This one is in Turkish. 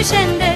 düşende.